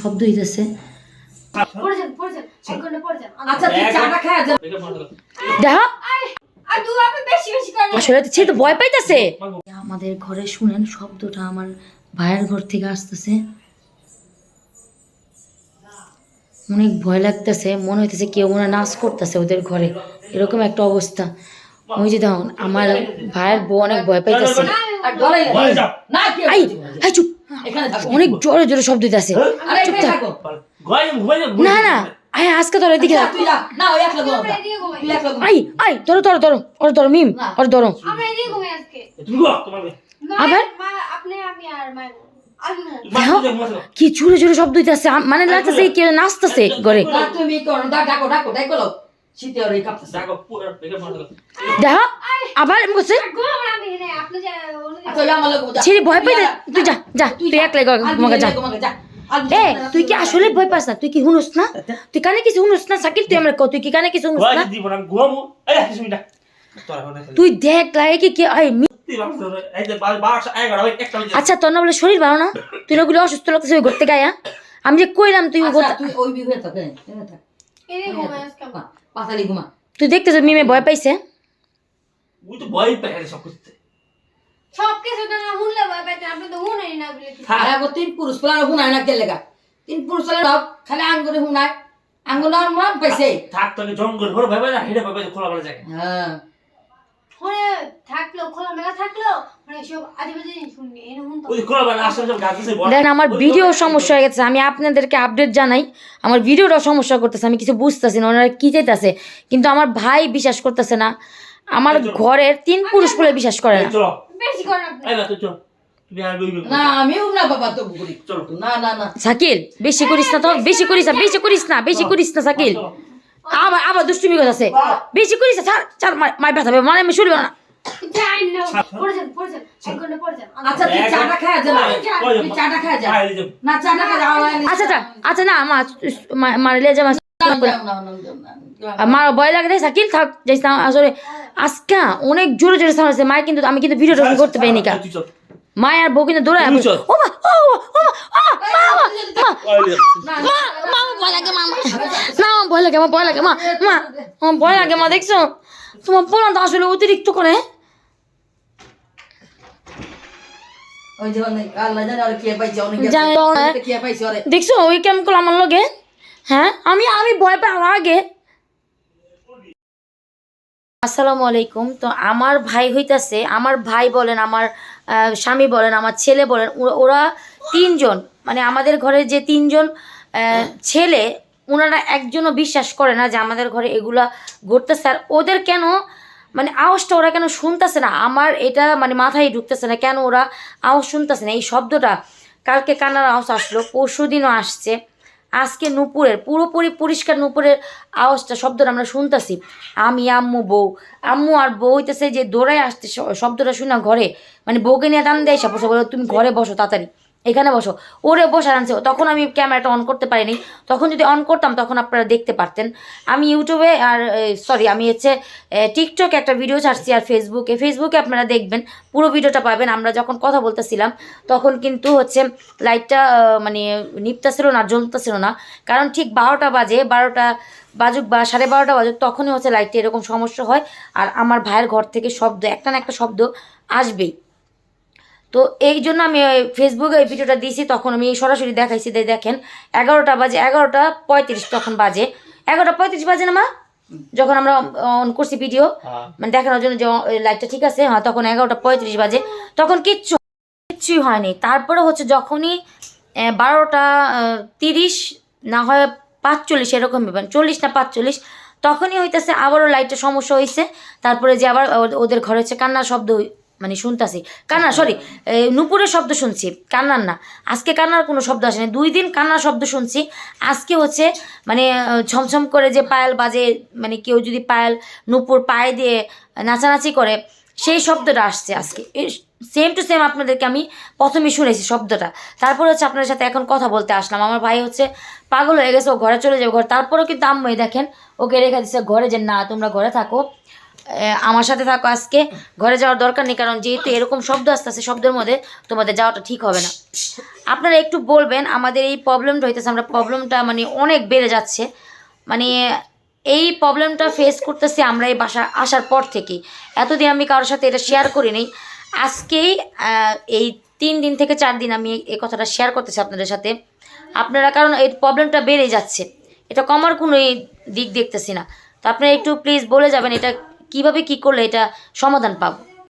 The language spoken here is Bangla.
শব্দ হইতেছে আচ্ছা আমাদের ঘরে শুনেন শব্দটা আমার ভাইয়ের ঘর থেকে আসতেছে অনেক ভয় লাগতেছে মনে হইতেছে কেউ মনে হয় নাচ করতেছে ওদের ঘরে এরকম একটা অবস্থা ওই যে দেখুন আমার ভাইয়ের বউ অনেক ভয় পাইতেছে চুপ অনেক জোরে জোরে শব্দ চুপ থাক। না না আয় আজকে তোর এদিকে আই আই ধরো ধরো ধরো ওর ধরো মিম ওর ধরো। আমরা এদিকে ঘুমাই আজকে। আবার? কি জোরে জোরে শব্দ হইতাছে। মানে লাগতেছে কেউ নাচতেছে ঘরে। দেখো আবার এমন করছে আচ্ছা ভয় পাইতে তুই যা যা তুই একলাই ঘর ঘুমাকে যা। এ তুই কি আসলে ভয় পাস না? তুই কি হুনুস না? তুই কানে কিছু হুনুস না? সাকিল তুই আমরা কও, তুই কি কানে কিছু হুনুস না? তুই দেখ লাগে কি কি আই মি- আচ্ছা তোর না বলে শরীর ভালো না? তুই ওগুলো অসুস্থ লাগতেছে ওই ঘুরতে গায়া আমি যে কইলাম তুই আচ্ছা ঘুরতে- তুই ওই থাক। পাতালি ঘুমা তুই দেখতেছ মিমে ভয় পাইছে সব কিছু না শুনলে ভয় পাইতেন আপনি তো না বলে। আর আগো তিন পুরুষ না কে লেগা তিন পুরুষ খালি আঙ্গুরে হুনায় আঙ্গুর আর মন পাইছে জঙ্গল ঘর ভাবে না হেডে ভাবে খোলা বলা জায়গা হ্যাঁ ফোনে থাকল খোলামেলা থাকল মানে সব আজেবাজে জিনিস গাছ আছে দেখেন আমার ভিডিও সমস্যা হয়ে গেছে আমি আপনাদেরকে আপডেট জানাই আমার ভিডিওটা সমস্যা করতেছে আমি কিছু বুঝতেছি না ওনারা কি চাইতেছে কিন্তু আমার ভাই বিশ্বাস করতেছে না আমার ঘরের তিন পুরুষ বলে বিশ্বাস করে না। বেশি তো করি। না না না। শাকিল বেশি করিস না তো বেশি করিস না বেশি করিস না বেশি করিস না শাকিল আবার আবার দুষ্টুমি করতেছে বেশি করিস ছাড় ছাড় মার মার ব্যথা মানে আমি শুনবে না আচ্ছা তুই চাটা খায় যা না আচ্ছা আচ্ছা আচ্ছা মারলে যা আমার ভয় লাগে রে শাকিল থাক যাইস না আসলে আজকে অনেক জোরে জোরে সাউন্ড আছে মায়ের কিন্তু আমি কিন্তু ভিডিওটা করতে পারিনি কা মায় আর বউ কিন্তু দৌড়ায়। ও মা ও মা, ও মা, আ, মা, মা, মা, মা, মা, মা মা। ভয় লাগে আমার ভয় লাগে মা মা আমার ভয় লাগে মা দেখছ? তোমার পোলা তো আসলে অতিরিক্ত করে। দেখছ ওই কেমন করল আমার লগে? হ্যাঁ আমি আমি ভয় পাই আমার আগে। আসসালামু আলাইকুম। তো আমার ভাই হইতাছে আমার ভাই বলেন আমার স্বামী বলেন আমার ছেলে বলেন ওরা- ওরা তিনজন মানে আমাদের ঘরে যে তিনজন আহ, ছেলে ওনারা একজনও বিশ্বাস করে না যে আমাদের ঘরে এগুলা ঘটতেছে। আর ওদের কেন মানে আওয়াজটা ওরা কেন শুনতেছে না? আমার এটা মানে মাথায় ঢুকতেছে না কেন ওরা আওয়াজ শুনতেছে না? এই শব্দটা কালকে কান্নার আওয়াজ আসলো, পরশু দিনও আসছে। আজকে নুপুরের, পুরোপুরি পরিষ্কার নুপুরের আওয়াজটা, শব্দটা আমরা শুনতেছি। আমি, আম্মু, বউ। আম্মু আর বউ হইতেছে যে দৌড়ায় আসতে শব্দটা শুনে ঘরে। মানে বউকে নিয়ে টান দেয় সাপোজ বলে, তুমি ঘরে বসো তাড়াতাড়ি। এখানে বসো। ওরে বসে আনছে। তখন আমি ক্যামেরাটা অন করতে পারিনি। তখন যদি অন করতাম, তখন আপনারা দেখতে পারতেন। আমি ইউটিউবে আর সরি আমি হচ্ছে টিকটকে একটা ভিডিও ছাড়ছি আর ফেসবুকে ফেসবুকে আপনারা দেখবেন, পুরো ভিডিওটা পাবেন। আমরা যখন কথা বলতেছিলাম, তখন কিন্তু হচ্ছে লাইটটা মানে নিপতেছিল না, জ্বলতেছিল না। কারণ ঠিক বারোটা বাজে, বারোটা বাজুক বা সাড়ে বারোটা বাজুক, তখনই হচ্ছে লাইটটা এরকম সমস্যা হয়। আর আমার ভাইয়ের ঘর থেকে শব্দ, একটা না একটা শব্দ আসবেই। তো এই জন্য আমি ওই ফেসবুকে ওই ভিডিওটা দিয়েছি তখন আমি সরাসরি দেখাইছি যে দেখেন এগারোটা বাজে এগারোটা পঁয়ত্রিশ তখন বাজে। এগারোটা পঁয়ত্রিশ বাজে না মা? যখন আমরা অন করছি ভিডিও মানে দেখানোর জন্য যে লাইটটা ঠিক আছে হ্যাঁ তখন এগারোটা পঁয়ত্রিশ বাজে। তখন কিচ্ছু কিচ্ছুই হয়নি। তারপরে হচ্ছে যখনই বারোটা তিরিশ না হয় পাঁচচল্লিশ এরকম মানে চল্লিশ না পাঁচচল্লিশ তখনই হইতেছে আবারও লাইটের সমস্যা হয়েছে তারপরে যে আবার ওদের ঘরে হচ্ছে কান্নার শব্দ মানে শুনতাছি। কান্না সরি নুপুরের শব্দ শুনছি কান্নার না। আজকে কান্নার কোনো শব্দ আসেনি। দুই দিন কান্নার শব্দ শুনছি। আজকে হচ্ছে মানে ছমছম করে যে পায়েল বাজে মানে কেউ যদি পায়েল নুপুর পায়ে দিয়ে নাচানাচি করে সেই শব্দটা আসছে আজকে। সেম টু সেম আপনাদেরকে আমি প্রথমে শুনেছি শব্দটা। তারপরে হচ্ছে আপনাদের সাথে এখন কথা বলতে আসলাম। আমার ভাই হচ্ছে পাগল হয়ে গেছে ও ঘরে চলে যাবে ঘরে। তারপরেও কিন্তু আম্মু দেখেন ওকে রেখে দিচ্ছে ঘরে যে না তোমরা ঘরে থাকো। আমার সাথে থাকো আজকে। ঘরে যাওয়ার দরকার নেই, কারণ যেহেতু এরকম শব্দ আসতে আসতেছে শব্দের মধ্যে, তোমাদের যাওয়াটা ঠিক হবে না। আপনারা একটু বলবেন, আমাদের এই প্রবলেমটা হইতেছে, আমরা প্রবলেমটা মানে অনেক বেড়ে যাচ্ছে। মানে এই প্রবলেমটা ফেস করতেছি আমরা এই বাসা আসার পর থেকেই এতদিন আমি কারোর সাথে এটা শেয়ার করিনি আজকেই এই তিন দিন থেকে চার দিন আমি এই কথাটা শেয়ার করতেছি আপনাদের সাথে। আপনারা, কারণ এই প্রবলেমটা বেড়ে যাচ্ছে। এটা কমার কোনো দিক দেখতেছি না। তো আপনারা একটু প্লিজ বলে যাবেন, এটা কীভাবে কি করলে এটা সমাধান পাবো?